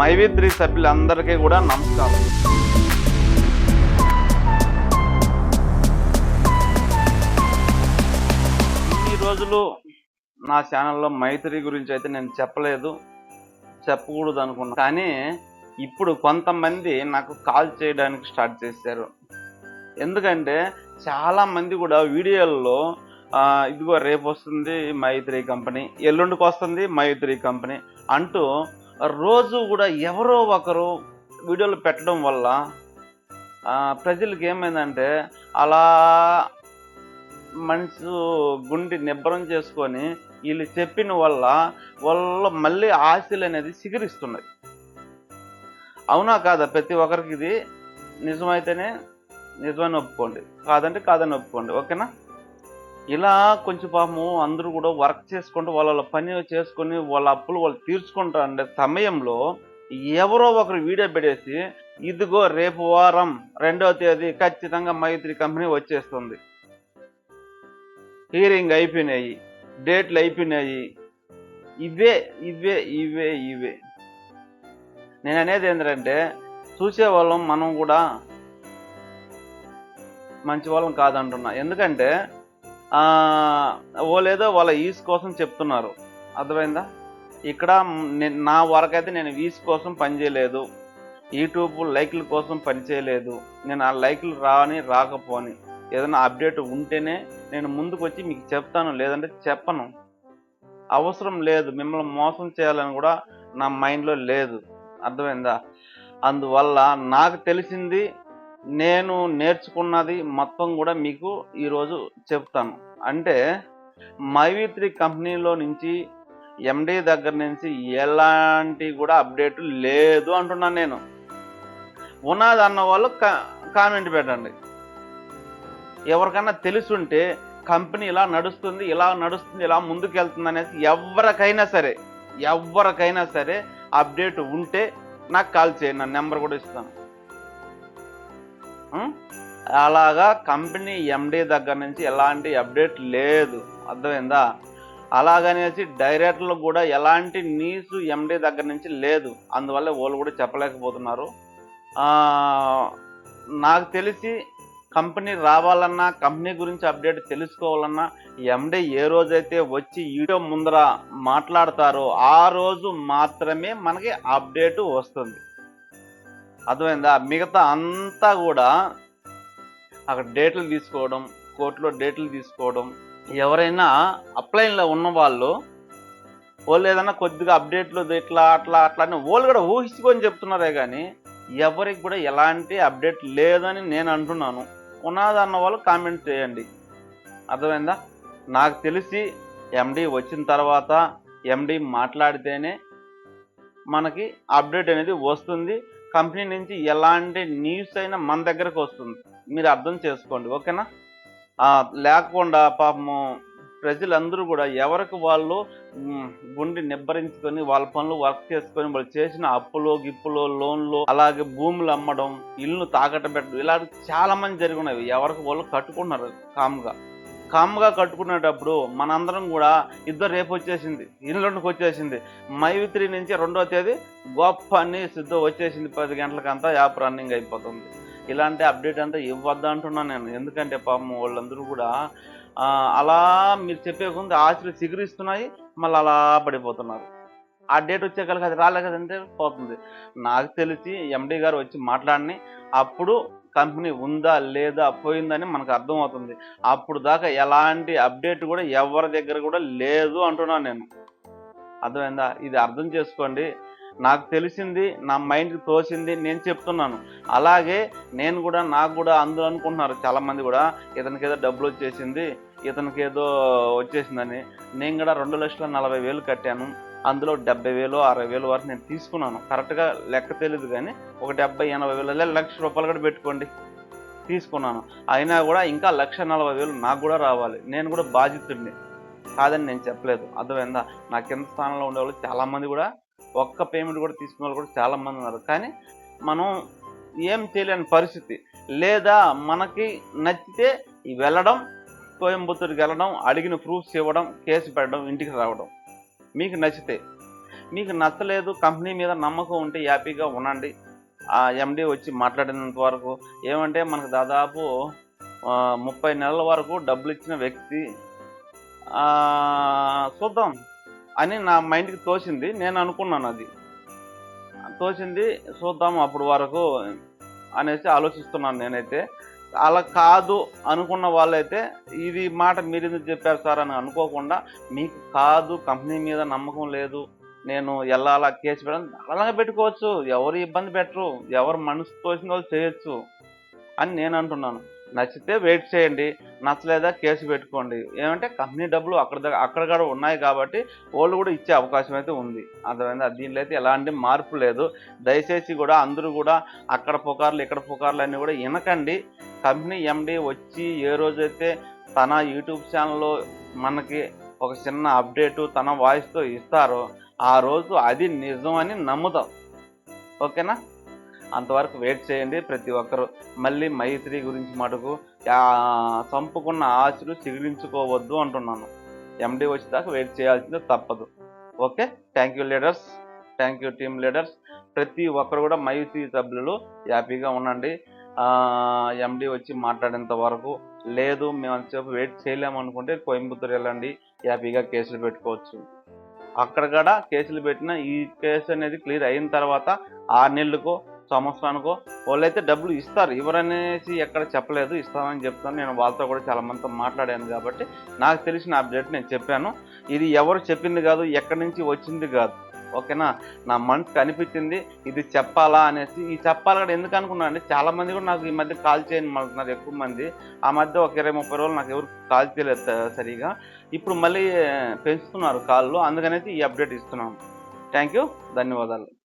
మైవిద్రి సభ్యులందరికీ కూడా నమస్కారం. ఇన్ని రోజులు నా ఛానల్లో మైత్రి గురించి అయితే నేను చెప్పలేదు చెప్పకూడదు అనుకున్నా. కానీ ఇప్పుడు కొంతమంది నాకు కాల్ చేయడానికి స్టార్ట్ చేశారు. ఎందుకంటే చాలామంది కూడా వీడియోల్లో ఇదిగో రేపు వస్తుంది మైత్రి కంపెనీ ఎల్లుండికి వస్తుంది మైత్రి కంపెనీ అంటూ రోజు కూడా ఎవరో ఒకరు వీడియోలు పెట్టడం వల్ల ప్రజలకు ఏమైందంటే అలా మనసు గుండి నిబ్బరం చేసుకొని వీళ్ళు చెప్పిన వల్ల వాళ్ళ మళ్ళీ ఆశలు అనేది సిగిరిస్తున్నాయి. అవునా కాదా? ప్రతి ఒక్కరికి ఇది నిజమైతేనే నిజమని ఒప్పుకోండి. కాదంటే కాదని ఒప్పుకోండి. ఓకేనా? ఇలా కొంచెం పాపము అందరూ కూడా వర్క్ చేసుకుంటూ వాళ్ళ పని చేసుకొని వాళ్ళ అప్పులు వాళ్ళు తీర్చుకుంటారు ఉండే సమయంలో ఎవరో ఒకరు వీడియో పెట్టేసి ఇదిగో రేపు వారం రెండవ తేదీ ఖచ్చితంగా మైత్రి కంపెనీ వచ్చేస్తుంది. హీరింగ్ అయిపోయినాయి డేట్లు అయిపోయినాయి. ఇవే ఇవే ఇవే ఇవే. నేను అనేది ఏంటంటే చూసేవాళ్ళం మనం కూడా మంచి వాళ్ళం కాదంటున్నా. ఎందుకంటే ఓ లేదో వాళ్ళ ఈస్ కోసం చెప్తున్నారు. అర్థమైందా? ఇక్కడ నా వరకైతే నేను వీస్ కోసం పనిచేయలేదు యూట్యూబ్ లైక్ల కోసం పనిచేయలేదు నేను ఆ లైక్లు రాని రాకపోని. ఏదైనా అప్డేట్ ఉంటేనే నేను ముందుకు వచ్చి మీకు చెప్తాను లేదంటే చెప్పను. అవసరం లేదు. మిమ్మల్ని మోసం చేయాలని కూడా నా మైండ్లో లేదు. అర్థమైందా? అందువల్ల నాకు తెలిసింది నేను నేర్చుకున్నది మొత్తం కూడా మీకు ఈరోజు చెప్తాను. అంటే మైవిత్రి కంపెనీలో నుంచి ఎండీ దగ్గర నుంచి ఎలాంటి కూడా అప్డేట్ లేదు అంటున్నాను నేను. ఉన్నది అన్న వాళ్ళు కా- కామెంట్ పెట్టండి. ఎవరికైనా తెలుసుంటే కంపెనీ ఇలా నడుస్తుంది ఇలా నడుస్తుంది ఇలా ముందుకెళ్తుంది అనేసి ఎవరికైనా సరే ఎవరికైనా సరే అప్డేట్ ఉంటే నాకు కాల్ చేయండి. నా నెంబర్ కూడా ఇస్తాను. అలాగా కంపెనీ ఎండి దగ్గర నుంచి ఎలాంటి అప్డేట్ లేదు. అర్థమైందా? అలాగనేసి డైరెక్టర్లు కూడా ఎలాంటి న్యూస్ ఎండి దగ్గర నుంచి లేదు. అందువల్ల వాళ్ళు కూడా చెప్పలేకపోతున్నారు. నాకు తెలిసి కంపెనీ రావాలన్నా కంపెనీ గురించి అప్డేట్ తెలుసుకోవాలన్నా ఎండీ ఏ రోజైతే వచ్చి వీడియో ముందర మాట్లాడతారో ఆ రోజు మాత్రమే మనకి అప్డేట్ వస్తుంది. అర్థమైందా? మిగతా అంతా కూడా అక్కడ డేట్లు తీసుకోవడం కోర్టులో డేట్లు తీసుకోవడం ఎవరైనా అప్లైన్లో ఉన్న వాళ్ళు వాళ్ళు ఏదైనా కొద్దిగా అప్డేట్లు ఇట్లా అట్లా అట్లా అని వాళ్ళు కూడా ఊహించుకొని చెప్తున్నారే కానీ ఎవరికి కూడా ఎలాంటి అప్డేట్ లేదని నేను అంటున్నాను. ఉన్నదన్న వాళ్ళు కామెంట్ చేయండి. అర్థమైందా? నాకు తెలిసి ఎండి వచ్చిన తర్వాత ఎండి మాట్లాడితేనే మనకి అప్డేట్ అనేది వస్తుంది. కంపెనీ నుంచి ఎలాంటి న్యూస్ అయినా మన దగ్గరకు వస్తుంది. మీరు అర్థం చేసుకోండి ఓకేనా? లేకుండా పాపము ప్రజలందరూ కూడా ఎవరికి వాళ్ళు గుండె నిబ్బరించుకొని వాళ్ళ పనులు వర్క్ చేసుకొని వాళ్ళు చేసిన అప్పులు గిప్పులు లోన్లు అలాగే భూములు అమ్మడం ఇల్లు తాకట్టు పెట్టడం ఇలాంటి చాలా మంది ఎవరికి వాళ్ళు కట్టుకున్నారు కామ్గా. కామ్గా కట్టుకునేటప్పుడు మనందరం కూడా ఇద్దరు రేపు వచ్చేసింది ఇల్లుండికి వచ్చేసింది. మైత్రి నుంచి రెండో తేదీ గొప్ప అన్ని సిద్ధం వచ్చేసింది. పది గంటలకంతా యాప్ రన్నింగ్ అయిపోతుంది. ఇలాంటి అప్డేట్ అంతా ఇవ్వద్దు అంటున్నాను నేను. ఎందుకంటే పాపం వాళ్ళందరూ కూడా అలా మీరు చెప్పే ముందు ఆశలు చిగురిస్తున్నాయి. మళ్ళీ అలా పడిపోతున్నారు. ఆ డేట్ వచ్చే కలిగి అది రాలే కదంటే పోతుంది. నాకు తెలిసి ఎండీ గారు వచ్చి మాట్లాడిని. అప్పుడు కంపెనీ ఉందా లేదా పోయిందని మనకు అర్థమవుతుంది. అప్పుడు దాకా ఎలాంటి అప్డేట్ కూడా ఎవరి దగ్గర కూడా లేదు అంటున్నాను నేను. అర్థమైందా? ఇది అర్థం చేసుకోండి. నాకు తెలిసింది నా మైండ్కి తోసింది నేను చెప్తున్నాను. అలాగే నేను కూడా నాకు కూడా అందరూ అనుకుంటున్నారు. చాలామంది కూడా ఇతనికి ఏదో డబ్బులు వచ్చేసింది ఇతనికి ఏదో వచ్చేసిందని. నేను కూడా రెండు లక్షల నలభై వేలు కట్టాను. అందులో డెబ్బై వేలు అరవై వేలు వరకు నేను తీసుకున్నాను. కరెక్ట్గా లెక్క తెలియదు కానీ ఒక డెబ్బై ఎనభై వేల లక్ష రూపాయలు కూడా పెట్టుకోండి. తీసుకున్నాను. అయినా కూడా ఇంకా లక్ష నలభై వేలు నాకు కూడా రావాలి. నేను కూడా బాధితుడిని. కాదని నేను చెప్పలేదు. అర్థమైందా? నా కింద స్థానంలో ఉండేవాళ్ళు చాలామంది కూడా ఒక్క పేమెంట్ కూడా తీసుకునే వాళ్ళు కూడా చాలామంది ఉన్నారు. కానీ మనం ఏం చేయలేని పరిస్థితి. లేదా మనకి నచ్చితే వెళ్ళడం కోయంబత్తూరుకి వెళ్ళడం అడిగిన ప్రూఫ్స్ ఇవ్వడం కేసు పెట్టడం ఇంటికి రావడం. మీకు నచ్చితే మీకు నచ్చలేదు కంపెనీ మీద నమ్మకం ఉంటే హ్యాపీగా ఉండండి. ఆ ఎండి వచ్చి మాట్లాడినంత వరకు ఏమంటే మనకు దాదాపు ముప్పై నెలల వరకు డబ్బులు ఇచ్చిన వ్యక్తి చూద్దాం అని నా మైండ్కి తోచింది. నేను అనుకున్నాను అది. తోచింది చూద్దాం అప్పుడు వరకు అనేసి ఆలోచిస్తున్నాను నేనైతే. అలా కాదు అనుకున్న వాళ్ళైతే ఇది మాట మీరు ఎందుకు చెప్పారు సార్ అని అనుకోకుండా మీకు కాదు కంపెనీ మీద నమ్మకం లేదు నేను వెళ్ళాలా కేసు పెట్టడం అలాగే పెట్టుకోవచ్చు. ఎవరు ఇబ్బంది పెట్టరు ఎవరు మనసు తోసిన వాళ్ళు చేయొచ్చు అని నేను అంటున్నాను. నచ్చితే వెయిట్ చేయండి. నచ్చలేదా కేసు పెట్టుకోండి. ఏమంటే కంపెనీ డబ్బులు అక్కడ దగ్గర అక్కడ కూడా ఉన్నాయి కాబట్టి వాళ్ళు కూడా ఇచ్చే అవకాశం అయితే ఉంది. అర్థమైంది? దీనిలో అయితే ఎలాంటి మార్పు లేదు. దయచేసి కూడా అందరూ కూడా అక్కడ పుకార్లు ఇక్కడ పుకార్లు అన్నీ కూడా వినకండి. కంపెనీ ఎండి వచ్చి ఏ రోజైతే తన యూట్యూబ్ ఛానల్లో మనకి ఒక చిన్న అప్డేటు తన వాయిస్తో ఇస్తారో ఆ రోజు అది నిజం అని నమ్ముదాం. ఓకేనా? అంతవరకు వెయిట్ చేయండి ప్రతి ఒక్కరు. మళ్ళీ మైత్రి గురించి మటుకు చంపుకున్న ఆశలు చిగురించుకోవద్దు అంటున్నాను. ఎండి వచ్చేదాకా వెయిట్ చేయాల్సిందే తప్పదు. Okay? Thank you leaders thank you team leaders ప్రతి ఒక్కరు కూడా మైత్రి సభ్యులు హ్యాపీగా ఉండండి. ఎండి వచ్చి మాట్లాడేంత వరకు లేదు మేము అంతసేపు వెయిట్ చేయలేము అనుకుంటే కోయంబత్తూరు వెళ్ళండి హ్యాపీగా కేసులు పెట్టుకోవచ్చు. అక్కడ కూడా కేసులు పెట్టిన ఈ కేసు అనేది క్లియర్ అయిన తర్వాత ఆరు నెలలకు సంవత్సరానికో వాళ్ళైతే డబ్బులు ఇస్తారు. ఇవ్వరనేసి ఎక్కడ చెప్పలేదు. ఇస్తామని చెప్తాను. నేను వాళ్ళతో కూడా చాలా మందితో మాట్లాడాను కాబట్టి నాకు తెలిసిన అప్డేట్ నేను చెప్పాను. ఇది ఎవరు చెప్పింది కాదు ఎక్కడి నుంచి వచ్చింది కాదు. ఓకేనా? నా మనసుకు అనిపించింది ఇది చెప్పాలా అనేసి. ఈ చెప్పాలి కూడా ఎందుకు అనుకున్నాను అంటే చాలామంది కూడా నాకు ఈ మధ్య కాల్ చేయని మళ్ళీ ఎక్కువ మంది. ఆ మధ్య ఒక ఇరవై ముప్పై రోజులు నాకు ఎవరు కాల్ చేయలేదు సరిగా. ఇప్పుడు మళ్ళీ పెంచుతున్నారు కాళ్ళు అందుకనేసి ఈ అప్డేట్ ఇస్తున్నాను. థ్యాంక్ యూ ధన్యవాదాలు.